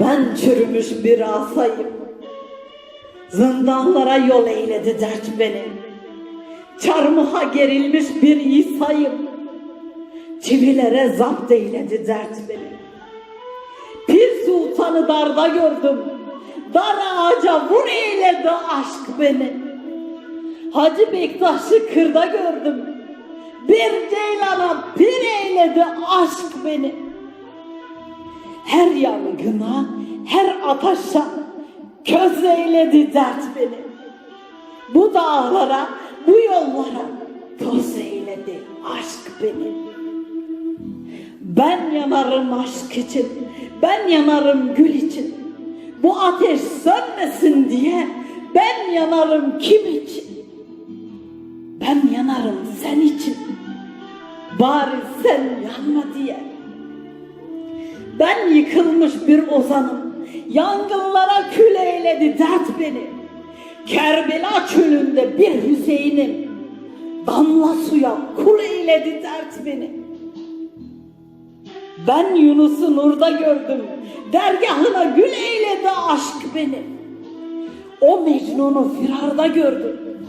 Ben çürümüş bir asayım. Zindanlara yol eyledi dert beni. Çarmıha gerilmiş bir İsa'yım. Çivilere zapt eyledi dert beni. Pir sultanı darda gördüm. Dar ağaca vur eyledi aşk beni. Hacı Bektaş'ı kırda gördüm. Bir ceylana pir eyledi aşk beni. Her yangına, her ataşa köz eyledi dert beni. Bu dağlara, bu yollara toz eyledi aşk beni. Ben yanarım aşk için, ben yanarım gül için. Bu ateş sönmesin diye ben yanarım kim için? Ben yanarım sen için. Bari sen yanma diye. Ben yıkılmış bir ozanım. Yangınlara kül eyledi dert beni. Kerbela çölünde bir Hüseyin'im. Damla suya kul eyledi dert beni. Ben Yunus'u nurda gördüm. Dergahına gül eyledi aşk beni. O Mecnun'u firarda gördüm.